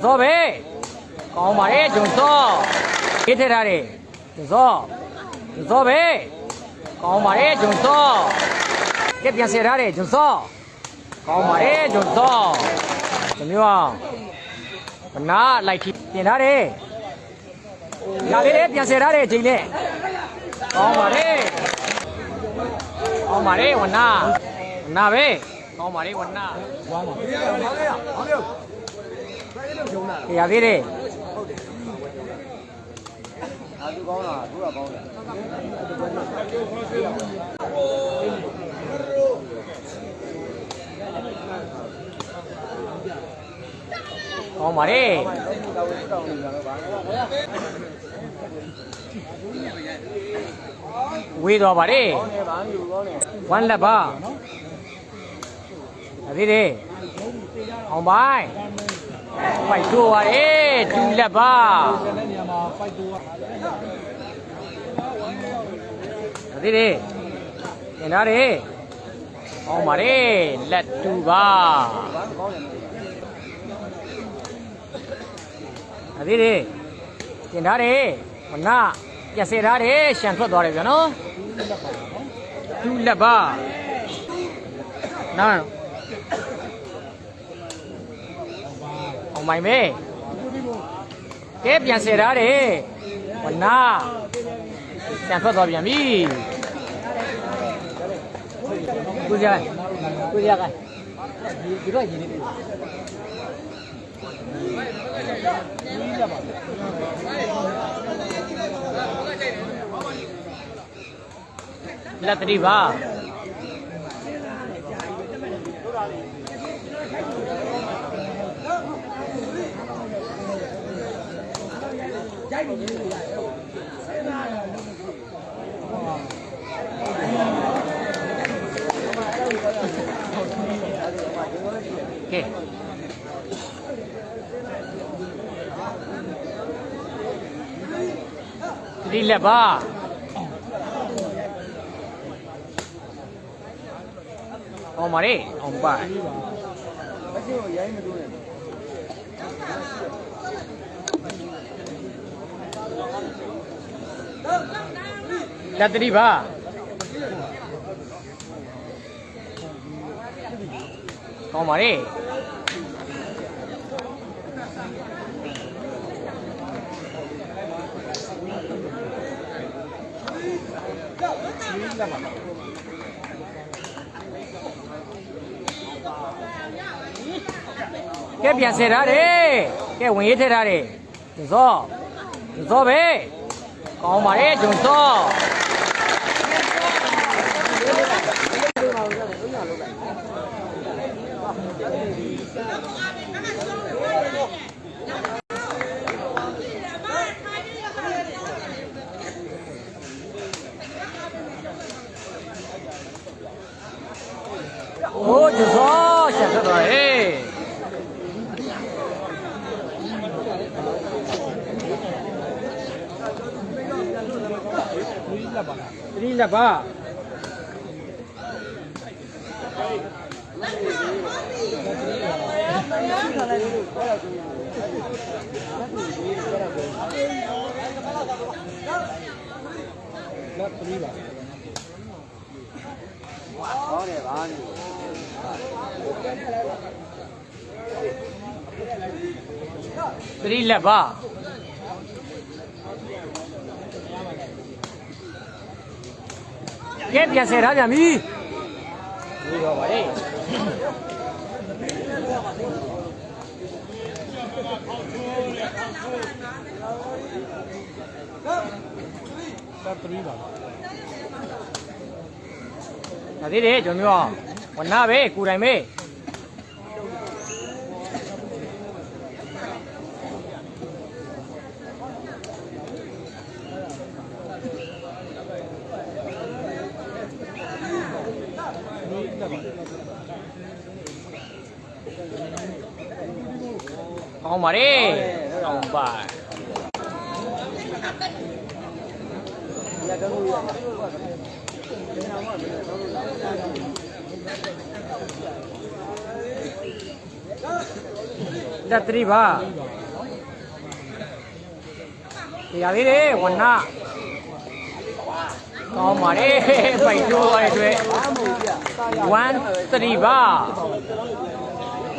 ဇောပဲကောင်းပါလေဂျွန်စောရေးထည့်ထားတယ်ဂျွန်စောဂျွန်စောပဲကောင်းပါလေဂျွန်စောကဲပြန်ဆယ်ထားတယ်ဂျွန်စောကောင်းပါလေဂျွန်စောဒီမျိုးအောင်မနာလိုက်ထိပြင်ထားတယ်ရလေးလေးပြန်ဆယ်ထားတယ်ချိန်နဲ့ကောင်းပါလေကောင်းပါလေဝနာဝနာပဲကောင်းပါလေဝနာဝမ်းပါ ကြရသေးတယ်အာသူကောင်းလားသူကကောင်းတယ်ကောင်းပါလေတောင်းတောင်းနေတာတော့ဗာဝေးတော့ပါလေကောင်းနေဗာလူကောင်းနေဝမ်းလက်ပါအသေးသေးအောင်ပိုင်း ဖိုက်ထိုးပါလေတူလက်ပါတဲ့နေရာမှာ fight တော့အသေးသေးတင်ထားတယ်အောင်ပါလေလက်တူပါဗာကောင်းတယ်အသေးသေးတင်ထားတယ်မနာပြက်စဲထားတယ်ရှန်ထွက်သွားတယ်ဗျာနော်တူလက်ပါနော် အောင်ပိုင်းပဲကဲပြန်စဲထားတယ်မနာရှန်ထွက်သွားပြန်ပြီကိုကြကိုကြကဒီတော့ရင်းနေတယ်လက်တတိပါ ကဲတတိလက်ပါအောင်ပါလေအောင်ပါမရှိဘူးရိုင်းမလို့နဲ့ လက်တတိပါအောင်ပါလေကဲပြန်ဆယ်ထားတယ်ကဲဝင်ရေးထည့်ထားတယ်ဂျွန်စောဂျွန်စောပဲ ကောင်းပါလေဂျွန်စောโอ้ဂျွန်စောရှန်ထွက်သွားတယ်ဒီ လက်ပါလားတတိလက်ပါလက်3ပါကောင်းတယ်ဗာလူတတိလက်ပါ ကဲပြန်ဆယ်ထားပြန်ပြီဒီတော့ပါလေလက်3ပါဒါသေးတယ်ကျွန်တော်မျိုးဝနာပဲကိုယ်တိုင်ပဲ ကောင်းပါလေကောင်းပါလက်တော့လို့ရလက်သတိပါတရားလေးတွေဝနာကောင်းပါလေပိုက်တိုးရတဲ့အတွက်1 3ပါ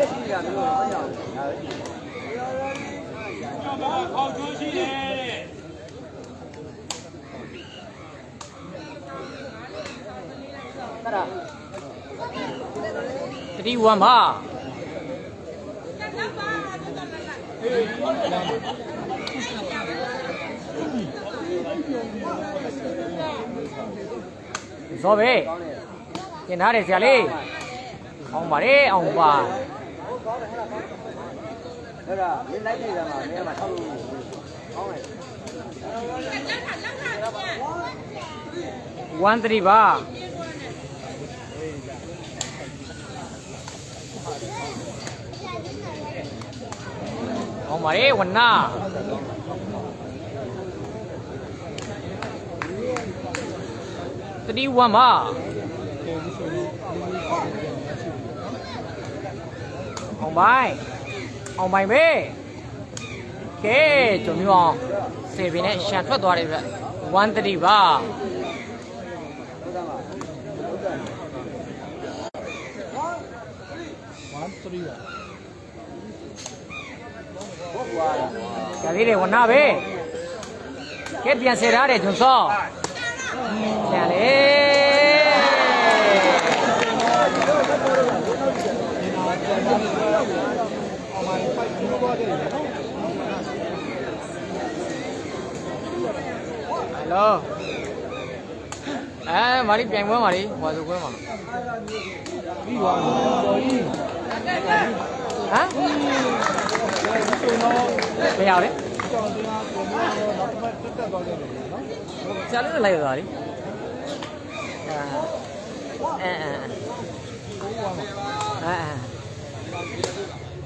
3 1ပါဇောပဲကျင်ထားတယ်ဆရာလေးအောင်ပါလေအောင်ပါအဲ့ဒါမင်းလိုက်ပြည်တယ်မှာ နေရာမှာထောက်လို့ဟောင်းတယ်1 3ပါအောင်ပါလေဝနာ3 1ပါ အောင်ပိုင်အောင်ပိုင်ပဲကဲကျွန်တော်မျိုးအောင်စေပင်နဲ့ရှန်ထွက်သွားတယ်ဗျ1 3ပါဟုတ်တယ်မှာဟုတ်တယ်1 3ပါဟုတ်ကွာကြသေးတယ်ဝနာပဲကဲပြန်စေထားတယ်ဂျွန်စောပြန်လေ လိုအဲမာရီပြန်ပွဲမာရီဟောဆိုပွဲမှာပြီးသွားပြီတော်ကြီးဟမ်ဆိုတော့မရဘူးလေကြောင်တင်အားကိုမျိုးတော့နောက်တစ်ပတ်တက်တက်သွားတယ်နော်ဆရာလေးလိုက်ရသွားပြီအဲအဲအဲကိုကွာမှာအဲ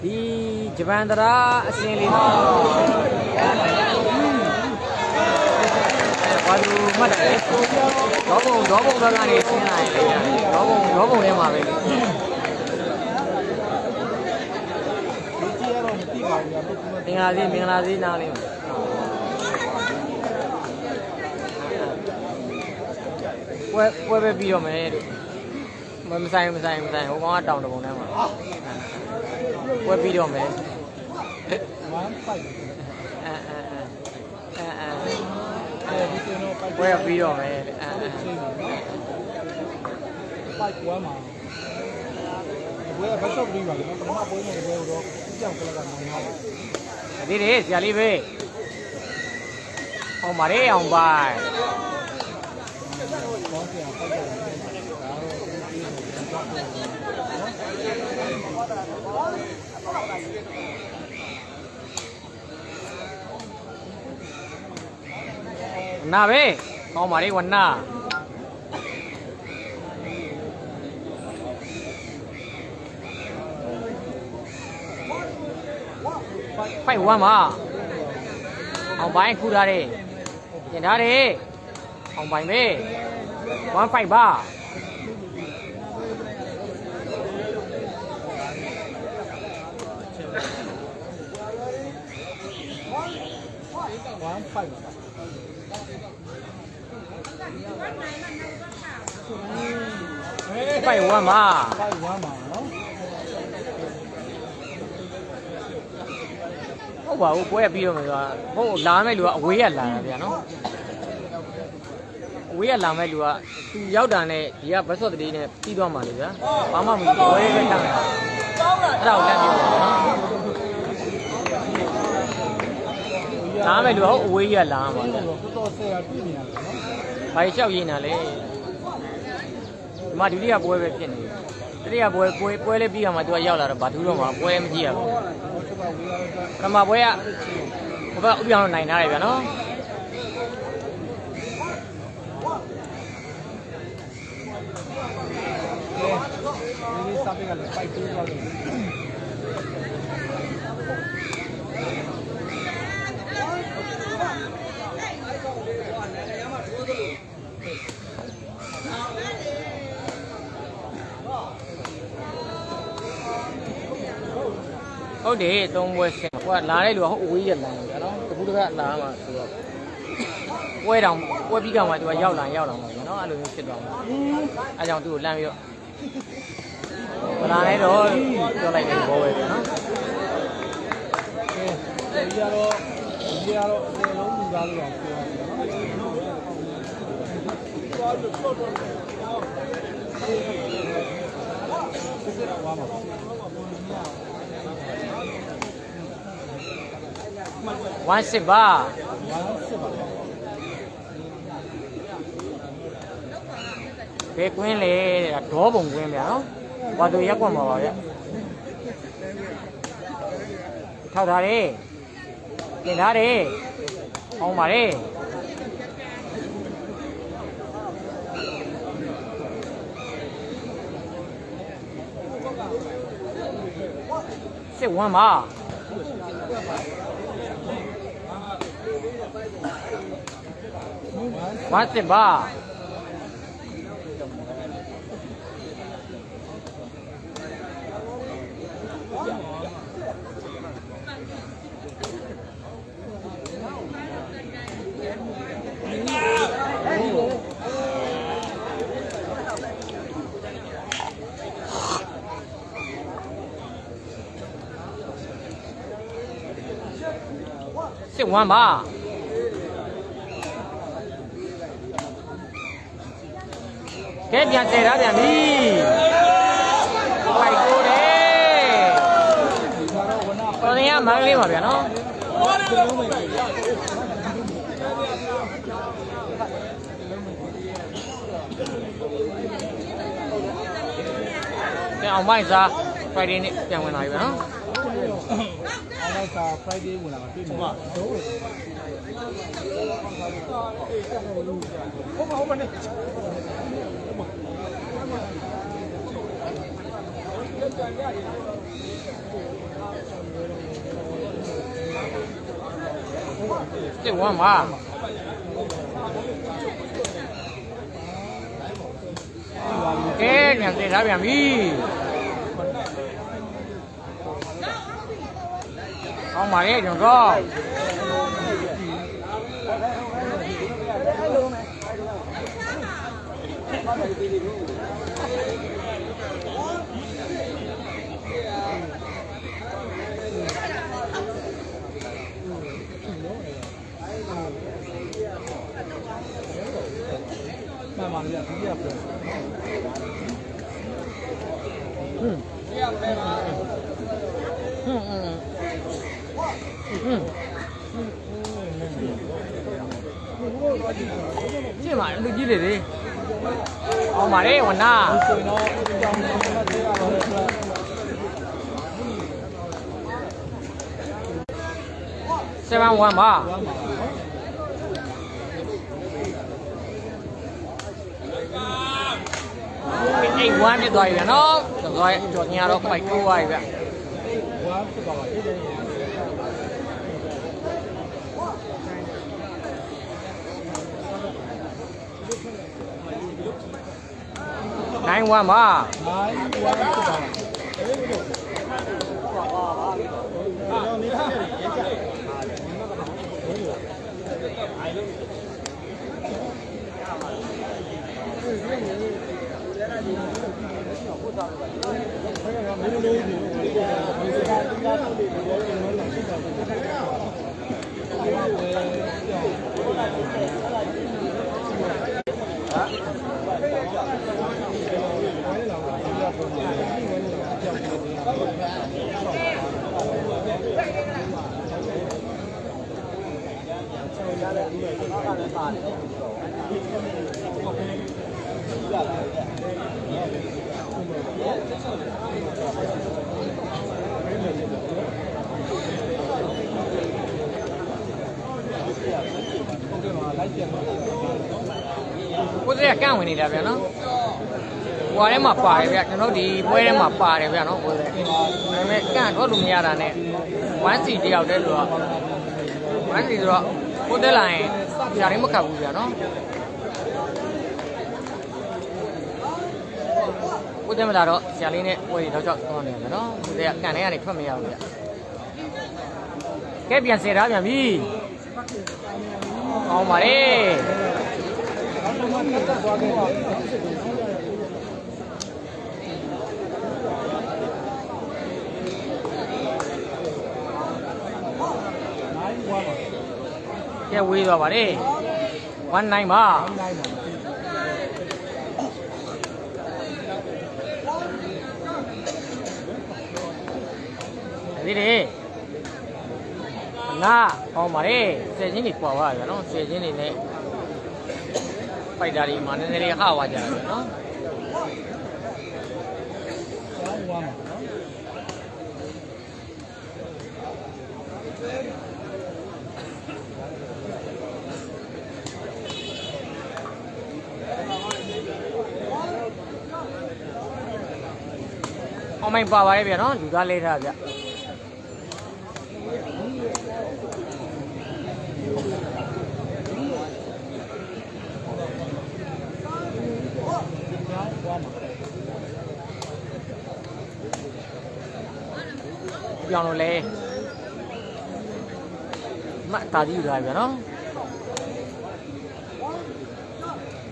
ဒီဂျပန်တရာအစင်းလေးအဲ ဘာလို့မှတ်တယ်တော့ဘုံတော့ဘုံဘက်ကနေဆင်းလာရင်လည်းတော့ဘုံတော့ဘုံထဲမှာပဲဒီကြည့်ရတော့မသိပါဘူးကတော့ဒီမှာမင်္ဂလာစေမင်္ဂလာစေနားလေးပွဲပွဲပဲပြီးတော့မယ်လို့မမဆိုင်မဆိုင်မဆိုင်ဟိုကောင်ကတောင်တပုံထဲမှာပွဲပြီးတော့မယ်1 5 အဲအဲအဲအဲအဲ အဲဒီဆိုတော့ပိုက်ပွဲပြီးတော့မယ်အဲအဲချိန်နေပိုက်ကွာမှာဘယ်ဘက်ဆော့ပြီးပါလဲပထမပွဲနဲ့ပွဲတော့ကြောက်ကလကနိုင်တော့ဒီလေဆရာလေးပဲအောင်ပါလေအောင်ပါဘောင်းပြန်ပိုက်တယ်ဒါတော့ ဒီနာပဲကောင်းပါလေဝနာဖိုက်ဝမ်းပါအောင်ပိုင်းခူထားတယ်ကျင်ထားတယ်အောင်ပိုင်းပဲဝမ်းဖိုက်ပါ1 5 ပါဖိုက်ဝမ်းပါပိုက်1ပါနော်ဟုတ်ပါဘူးပွဲပြီးတော့မယ်ဆိုတာဟုတ်လာမဲ့လူကအဝေးကလာတာဗျာနော်အဝေးကလာမဲ့လူကသူရောက်တာနဲ့ဒီကဘတ်ဆော့တလေးနဲ့ပြီးသွားမှာလေဗျာဘာမှမပြီးဝေးပဲတောင်းတာအဲ့ဒါကိုလမ်းပြပါနော်လာမဲ့လူကဟုတ်အဝေးကြီးကလာမှာဗျာတော်တော်ဆရာပြည်နေရတယ်နော်ဘာလျှောက်ရင်းတာလဲဒီ မှာဒုတိယပွဲပဲဖြစ်နေတယ်တတိယပွဲပွဲပွဲလေးပြီးတော့မှသူကရောက်လာတော့ဘာထူးတော့မှပွဲမကြည့်ရဘူးဟောချပါဝေးရတော့ပထမပွဲကဟိုဘက်ဥပြောင်းနိုင်ထားတယ်ဗျာနော်ဒီစာပေကလည်းပိုက်တိုးသွားတယ် ဟုတ်တယ်သုံးပွဲဆင်ဟိုကလာတဲ့လူကဟုတ်အဝေးရလာတယ်နော်တခုတကလာမှာဆိုတော့ပွဲတောင်ပွဲပြီးကမှသူကရောက်လာရောက်လာမှာဗျာနော်အဲ့လိုမျိုးဖြစ်သွားမှာအဲကြောင့်သူ့ကိုလမ်းပြီးတော့မလာနဲ့တော့ပြောလိုက်တဲ့ဘောပဲဗျာနော်ဒီကတော့ဒီကတော့အလုံးလုံးလူသားလို့ပြောရတယ်နော် ဝမ်းစစ်ပါဘာစစ်ပါဘယ်ကွင်းလဲတဲ့ဒါဒေါပုံကွင်းဗျာနော်ဘာသူရက်ကွက်မှာပါဗျထောက်ထားတယ်ပြင်ထားတယ်အောင်ပါတယ်စစ်ဝမ်းပါ ဝမ်းစစ်ပါစစ်ဝမ်းပါ ကဲပြန်ဆယ်ထားပြန်ပြီပိုက်ကိုတယ်တော်ရင်ကမန္တလေးပါဗျာနော်ပြန်အောင်မိုက်စား Friday နေ့ပြန်ဝင်လာပြီဗျာနော်အားလုံးစာ Friday ဝင်လာမှာတွေ့မှာဟုတ်ဟုတ်ပါဟုတ်ပါနဲ့ စစ်ဝမ်းပါကဲပြန်ဆယ်ထားပြန်ပြီကောင်းပါလေကျွန်တော် မှန်ပါလေဒီကပြန် ဟွန်းဟွန်းဟွန်း ရှင်းပါလူကြီးတွေလေအောင်ပါလေဝနာဆိုရင်တော့ကြောင်ကြောင်နဲ့သေးရတော့လေဆိုတော့7 1ပါ ဘာမှမဟုတ်အိတ်1ဖြစ်သွားပြီဗျာနော်သွားကြော်ညာတော့ဖို က်တိုးသွားပြီဗျ ဘာဖြစ်ပါလဲအဲ့ဒါ 9 1ပါ မိုင်းဝမ်းဖြစ်ပါလားဟုတ်ကဲ့ပါလိုက်ပြန်ပါ ကိုယ်စရကန့်ဝင်နေတာဗျာနော်ဟွာထဲမှာပါတယ်ဗျကျွန်တော်ဒီပွဲထဲမှာပါတယ်ဗျာနော်ကိုယ်စရဒါပေမဲ့ကန့်တော့လို့မရတာနဲ့1 C တယောက်တည်းဆိုတော့1 C ဆိုတော့ကိုယ်တက်လာရင်ဖြာရင်းမခတ်ဘူးဗျာနော်ကိုယ်တက်မလာတော့ဆရာလေးနဲ့ပွဲတွေတော့ကြောက်သွားနေတယ်ဗျာနော်ကိုယ်စရကန့်ထဲကနေထွက်မရဘူးဗျကဲပြန်ဆယ်ထားပြန်ပြီကောင်းပါလေအော က်မှာတက်တက်သွားခဲ့ပါနိုင်ဝါပါကဲဝေးသွားပါလေ19ပါနိုင်ပါဒီလေနာကောင်းပါလေဆယ်ချင်းတွေပွာသွားတယ်နော်ဆယ်ချင်းတွေနဲ့ ဖိုက်တာတွေမှာနည်းနည်းလေးဟဝါကြတယ်နော်ဝါမှာအောင်မိုင်ပါပါရဲ့ဗျာနော်လူသားလဲထားဗျ ပြောင်းလို့လဲမတ်တာကြီးယူထားဗျာနော်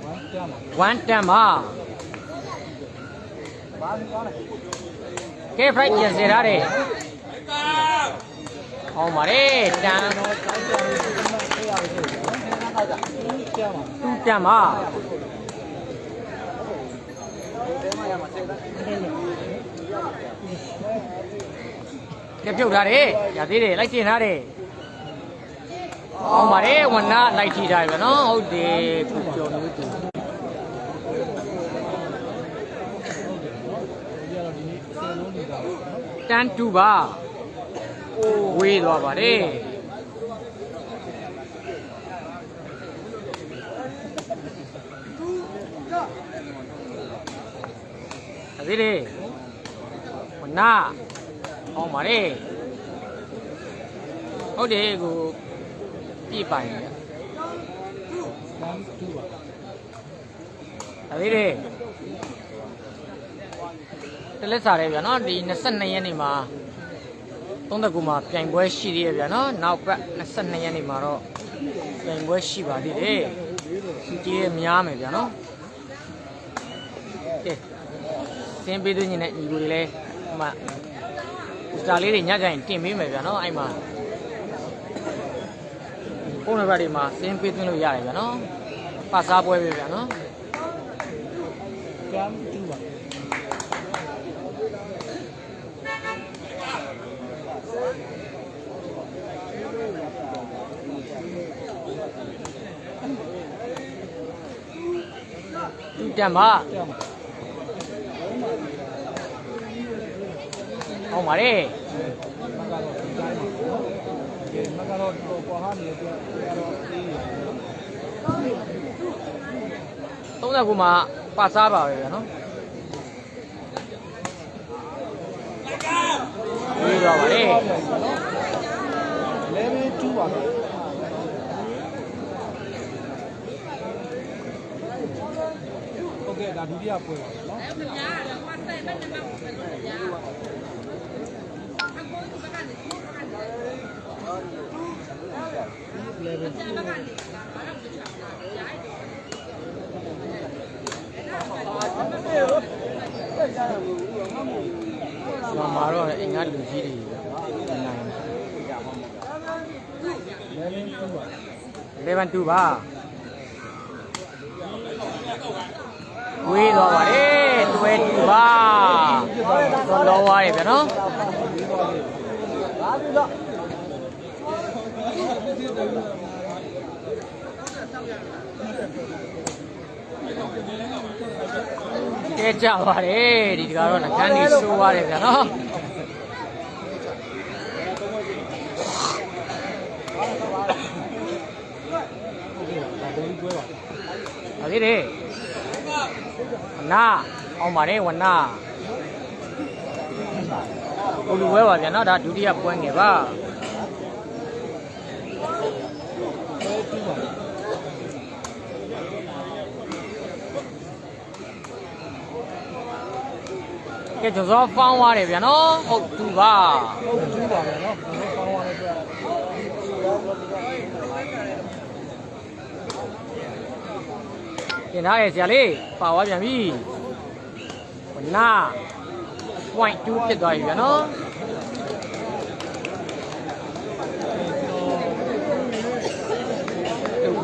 ဝမ်းကြမှာ1တန်ပါဘာလို့ကောင်းလဲကဲ flight ပြန်စေထားတယ်ဟောင်းပါလေတန်တော့ကြောက်ကြလို့ဒီမှာဆေးရလို့ဆိုတော့ဟုတ်တာကြမှာ2တန်ပါ ဒီမှာရမှာဆေးတာကဲပြုတ်ထားတယ်ရသေးတယ်လိုက်တင်ထားတယ်ဟောင်းပါလေဝနာလိုက်ထီထားဗျာနော်ဟုတ်တယ်ခုကျော်လို့တူဒီကတော့ဒီနေ့ဆေးလုံးနေတာနော်တန်2ပါဝေးသွားပါလေအသေးလေးဝနာ ဟောင်းပါလေဟုတ်တယ်ကိုပြည့်ပိုင်တယ်ဝမ်းတူပါဒါလေးတွေတလက်စားရဲဗျာနော်ဒီ22ရက်နေ့မှာ39မှာပြိုင်ပွဲရှိသေးရဲ့ဗျာနော်နောက်ပတ်22ရက်နေ့မှာတော့ပြိုင်ပွဲရှိပါသေးတယ်စီတီရဲ့များမယ်ဗျာနော်ကဲစင်ပေးသွင်းနေတဲ့ညီကိုတွေလည်းဟိုမှာ စတာလေးတွေညကြရင်တင်ပေးမယ်ဗျာနော်အဲ့မှာဖုန်းနံပါတ်တွေမှာစင်ပေးသွင်းလို့ရတယ်ဗျာနော်ပါစားပွဲပဲဗျာနော်ကမ်းတူပါတူတန်ပါ ဆောင်ပါတယ်မကတော့ကွာဟာနေတဲ့ကတော့အေးရတယ်39မှာပါစားပါပဲဗျာနော်ပြီးတော့ပါလေ level 2ပါပဲဟုတ်ကဲ့ဒါဒုတိယပွဲပါနော် ဆရာမတော့အိမ်ကလူကြီးတွေနိုင်11 2ပါဝေးတော့ပါလေတွဲတူပါတော့လောသွားတယ်ဗျာနော်ဘာပြီတော့ ကဲကြပါတယ်ဒီတကားတော့ငကန်းနေဆိုးရတယ်ဗျာနော်ဟုတ်ကဲ့လေနာအောင်ပါတယ်ဝနာဘုလူဝဲပါဗျာနော်ဒါဒုတိယပွဲငယ်ပါ ကဲကျွန်တော်ဖောင်းသွားတယ်ဗျာနော်ဟုတ်သူပါဟုတ်သူပါဗျာနော်ဖောင်းသွားတယ်ဗျာပြင်ထားတယ်ဆရာလေးပါဝါပြန်ပြီဝနာ point 2ဖြစ်သွားပြီဗျာနော်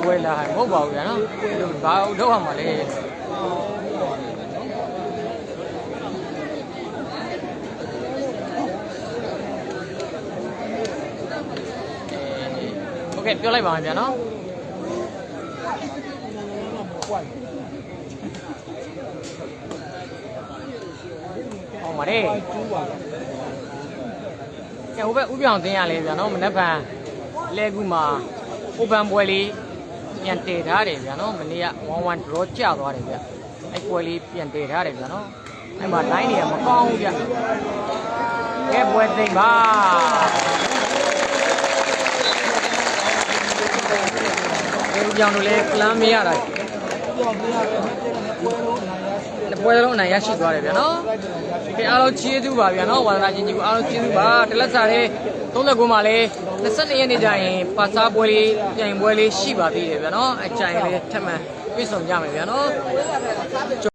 ဝဲလာမဟုတ်ပါဘူးဗျာနော်ဘာတော့အောင်ပါလဲ ဟုတ်ကဲ့ပြောလိုက်ပါမယ်ဗျာနော်ဟုတ်ပါတယ်ကဲဟိုဘက်ဥပြောင်တင်းရလဲဗျာနော်မနက်ဖြန်လဲကူမှာ open ပွဲလေးပြန်တည်ထားတယ်ဗျာနော်မနေ့က11 draw ကျသွားတယ်ဗျာအဲ့ပွဲလေးပြန်တည်ထားတယ်ဗျာနော်အဲ့မှာ line တွေကမကောင်းဘူးဗျာကဲပွဲသိမ့်ပါ ဒီဥပြောင်တို့လည်းကလမ်းမရတာကြောင်ပြရတယ်ပွဲလုံးနိုင်ရရှိတယ်ပွဲလုံးအနိုင်ရရှိသွားတယ်ဗျာနော်ကဲအားလုံးချီးကျူးပါဗျာနော်ဝါသနာချင်းကြီးကိုအားလုံးချီးကျူးပါတလက်စားလေး39မှာလေး22ရက်နေ့ကျရင်ပါစားပွဲလေးပြိုင်ပွဲလေးရှိပါသေးတယ်ဗျာနော်အကြိုင်လေးထပ်မံပြေဆုံးကြမယ်ဗျာနော်